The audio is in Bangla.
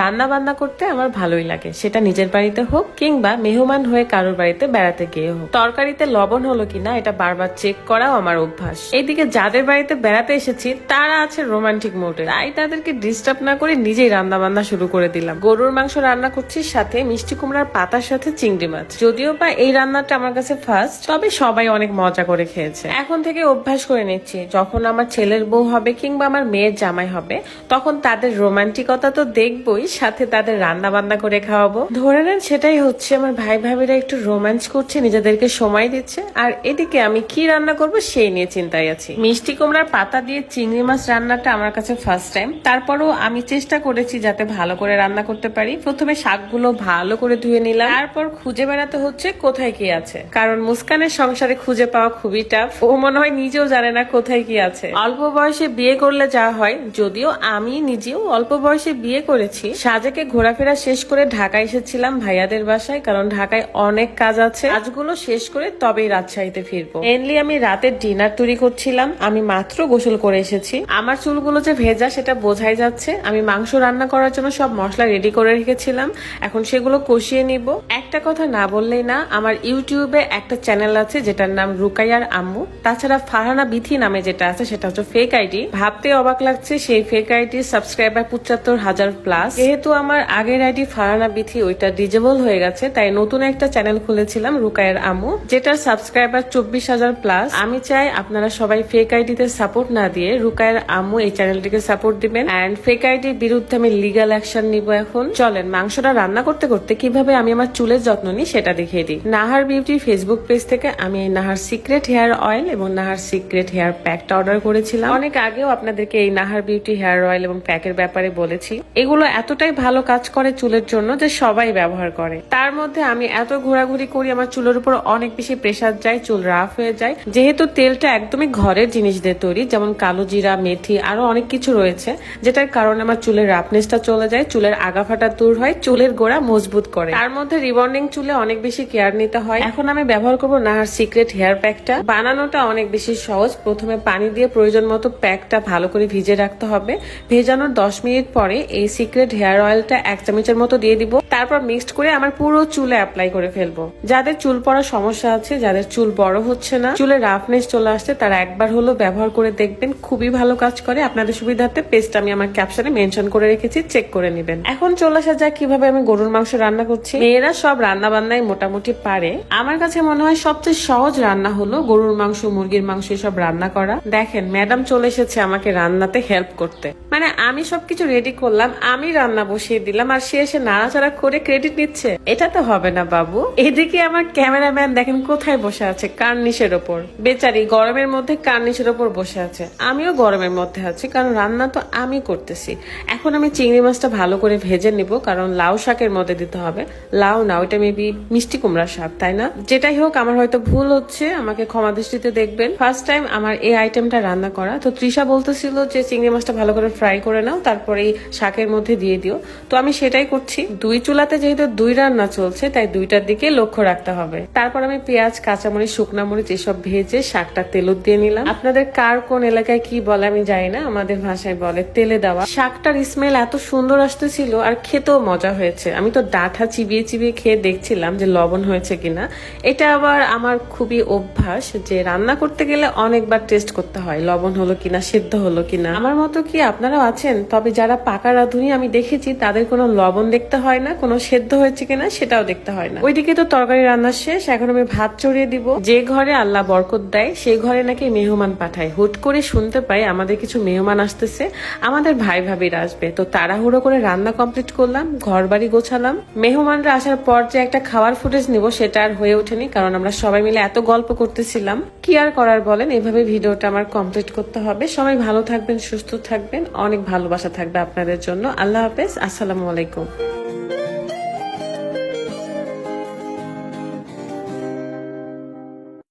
রান্না বান্না করতে আমার ভালোই লাগে। সেটা নিজের বাড়িতে হোক কিংবা মেহমান হয়ে কারোর বাড়িতে বেড়াতে গিয়ে হোক। তরকারিতে লবণ হলো কিনা এটা বারবার চেক করাও আমার অভ্যাস। এইদিকে যাদের বাড়িতে বেড়াতে এসেছি, তারা আছে রোমান্টিক মোডে তাই তাদেরকে ডিস্টার্ব না করে নিজেই রান্না বান্না শুরু করে দিলাম। গরুর মাংস রান্না করছি সাথে মিষ্টি কুমড়ার পাতার সাথে চিংড়ি মাছ। যদিও বা এই রান্নাটা আমার কাছে ফার্স্ট তবে সবাই অনেক মজা করে খেয়েছে। এখন থেকে অভ্যাস করে নিচ্ছি, যখন আমার ছেলের বউ হবে কিংবা আমার মেয়ের জামাই হবে, তখন তাদের রোমান্টিকতা তো দেখবই। সাথে তাদের রান্না বান্না করে খাওয়াবো। ধরে নেন সেটাই হচ্ছে, আমার ভাই ভাবিরা একটু রোমান্স করছে, নিজেদেরকে সময় দিচ্ছে। আর এদিকে আমি কি রান্না করব সেই নিয়ে চিন্তায় আছি। মিষ্টি কুমড়ার পাতা দিয়ে চিংড়ি মাছ রান্নাটা আমার কাছে ফার্স্ট টাইম তারপরও আমি চেষ্টা করেছি যাতে ভালো করে রান্না করতে পারি। প্রথমে শাকগুলো ভালো করে ধুয়ে নিলাম। তারপর খুঁজে বেড়াতে হচ্ছে কোথায় কি আছে। কারণ মুস্কানের সংসারে খুঁজে পাওয়া খুবই টাফ ও মনে হয় নিজেও জানে না কোথায় কি আছে। অল্প বয়সে বিয়ে করলে যা হয়, যদিও আমি নিজেও অল্প বয়সে বিয়ে করেছি সাজেকে ঘোরাফেরা শেষ করে ঢাকা এসেছিলাম ভাইয়াদের বাসায়, কারণ ঢাকায় অনেক কাজ আছে। কাজগুলো শেষ করে তবেই রাজশাহীতে ফিরবো। মেনলি আমি রাতের ডিনার তৈরি করছিলাম, আমি মাত্র গোসল করে এসেছি। আমার চুলগুলো যে ভেজা সেটা বোঝাই যাচ্ছে। আমি মাংস রান্না করার জন্য সব মশলা রেডি করে রেখেছিলাম। এখন সেগুলো কষিয়ে নিব। একটা কথা না বললেই না, আমার ইউটিউবে একটা চ্যানেল আছে যেটার নাম রুকাইয়ার আম্মু। তাছাড়া ফারহানা বিথি নামে যেটা আছে সেটা হচ্ছে ফেক আইডি ভাবতে অবাক লাগছে সেই ফেক আইডির সাবস্ক্রাইবার পঁচাত্তর হাজার প্লাস যেহেতু আমার আগের আইডি ফারানা বিথি, ওইটা ডিজেবল হয়ে গেছে, তাই নতুন একটা চ্যানেল খুলেছিলাম, রুকায়ের আম্মু যেটার সাবস্ক্রাইবার চব্বিশ হাজার প্লাস আমি চাই আপনারা সবাই ফেক আইডিতে সাপোর্ট না দিয়ে রুকায়ের আম্মু এই চ্যানেলটিকে সাপোর্ট দিবেন। অ্যান্ড ফেক আইডির বিরুদ্ধে আমি লিগাল অ্যাকশন নিব এখন। চলেন, মাংসটা রান্না করতে করতে কীভাবে আমি আমার চুলের যত্ন নিই সেটা দেখিয়ে দিই। নাহার বিউটি ফেসবুক পেজ থেকে আমি এই নাহার সিক্রেট হেয়ার অয়েল এবং নাহার সিক্রেট হেয়ার প্যাকটা অর্ডার করেছিলাম। অনেক আগেও আপনাদেরকে এই নাহার বিউটি হেয়ার অয়েল এবং প্যাকের ব্যাপারে বলেছি। এগুলো এতটাই ভালো কাজ করে চুলের জন্য যে সবাই ব্যবহার করে। তার মধ্যে আমি এত ঘোরাঘুরি করি, আমার চুলের উপর অনেক বেশি প্রেসার যায়, চুল রাফ হয়ে যায়। যেহেতু তেলটা একদমই ঘরের জিনিস দিয়ে তৈরি, যেমন কালো জিরা, মেথি, আরও অনেক কিছু রয়েছে, যেটার কারণে আমার চুলের রাফনেসটা চলে যায়, চুলের আগা ফাটা দূর হয়, চুলের গোড়া মজবুত করে। তার মধ্যে রিবন্ডিং চুলে অনেক বেশি কেয়ার নিতে হয়। এখন আমি ব্যবহার করব নাহার সিক্রেট হেয়ার প্যাকটা বানানোটা অনেক বেশি সহজ। প্রথমে পানি দিয়ে প্রয়োজন মতো প্যাকটা ভালো করে ভিজে রাখতে হবে। ভেজানোর দশ মিনিট পরে এই সিক্রেট হেয়ার অয়েলটা এক চামচের মতো দিয়ে দিব। তারপর মিক্সড করে আমার পুরো চুলে অ্যাপ্লাই করে ফেলব। যাদের চুল পড়ার সমস্যা আছে, যাদের চুল বড় হচ্ছে না চুলে রাফনেস চলে আসছে, তারা একবার হলো ব্যবহার করে দেখবেন, খুবই ভালো কাজ করে। আপনাদের সুবিধার্থে পেস্ট আমি আমার ক্যাপশনে মেনশন করে রেখেছি চেক করে নেবেন। এখন চলে আসা যাক কীভাবে আমি গরুর মাংস রান্না করছি। মেয়েরা সব রান্না বান্নাই মোটামুটি পারে। আমার কাছে মনে হয় সবচেয়ে সহজ রান্না হলো গরুর মাংস, মুরগির মাংস এসব রান্না করা। দেখেন ম্যাডাম চলে এসেছে আমাকে রান্নাতে হেল্প করতে। মানে আমি সবকিছু রেডি করলাম, আমি রান্না বসিয়ে দিলাম, আর সে এসে নাড়াচাড়া করে ক্রেডিট নিচ্ছে? এটা তো হবে না, বাবু। এদিকে আমার ক্যামেরাম্যান দেখেন কোথায় বসে আছে? কার্নিশের ওপর। বেচারি গরমের মধ্যে কার্নিশের ওপর বসে আছে। আমিও গরমের মধ্যে আছি, কারণ রান্না তো আমি করতেছি। এখন আমি চিংড়ি মাছটা ভালো করে ভেজে নিব, কারণ লাউ শাকের মধ্যে দিতে হবে। লাউ না, ওইটা মেবি মিষ্টি কুমড়ার শাক, তাই না? যেটাই হোক, আমার হয়তো ভুল হচ্ছে, আমাকে ক্ষমা দৃষ্টিতে দেখবেন। ফার্স্ট টাইম আমার এই আইটেমটা রান্না করা। তো তৃষা বলতেছিল যে, চিংড়ি মাছটা ভালো করে ফ্রাই করে নাও, তারপরে শাকের মধ্যে দিয়ে দিও। তো আমি সেটাই করছি। দুই চুলাতে যেহেতু দুই রান্না চলছে, তাই দুইটার দিকে লক্ষ্য রাখতে হবে। তারপর আমি পেঁয়াজ, কাঁচামরিচ, শুকনা মরিচ এসব ভেজে শাকটা তেলত দিয়ে নিলাম। আপনাদের কার কোন এলাকায় কি বলে আমি জানি না, আমাদের ভাষায় বলে তেলে দেওয়া। শাকটার স্মেল এত সুন্দর আসতেছিল আর খেতেও মজা হয়েছে। আমি তো ডাঁটা চিবিয়ে চিবিয়ে খেয়ে দেখছিলাম যে লবণ হয়েছে কিনা। এটা আবার আমার খুবই অভ্যাস যে রান্না করতে গেলে অনেকবার টেস্ট করতে হয়, লবণ হলো কিনা, সেদ্ধ হলো কিনা। আমার মতো কি আপনারাও আছেন? তবে যারা পাকা রাঁধুনি আমি দেখেছি, তাদের কোনো লবণ দেখতে হয় না কোনো সেদ্ধ হয়েছে কিনা সেটাও দেখতে হয় না। ওইদিকে তো তরকারি রান্না শেষ, এখন আমি ভাত চড়িয়ে দিব। যে ঘরে আল্লাহ বরকত দেয়, সেই ঘরে নাকি মেহমান পাঠায়। হুট করে শুনতে পাই আমাদের কিছু মেহমান আসতেছে, আমাদের ভাই ভাবিরা আসবে। তো তাড়াহুড়ো করে রান্না কমপ্লিট করলাম ঘর বাড়ি গোছালাম। মেহমানরা আসার পর যে একটা খাওয়ার ফুটেজ নিব, সেটা আর হয়ে ওঠেনি, কারণ আমরা সবাই মিলে এত গল্প করতেছিলাম। কি আর করার বলেন, এভাবে ভিডিওটা আমার কমপ্লিট করতে হবে। সবাই ভালো থাকবেন, সুস্থ থাকবেন। অনেক ভালোবাসা থাকবে আপনাদের জন্য। আল্লাহ হাফেজ, আসসালামু আলাইকুম।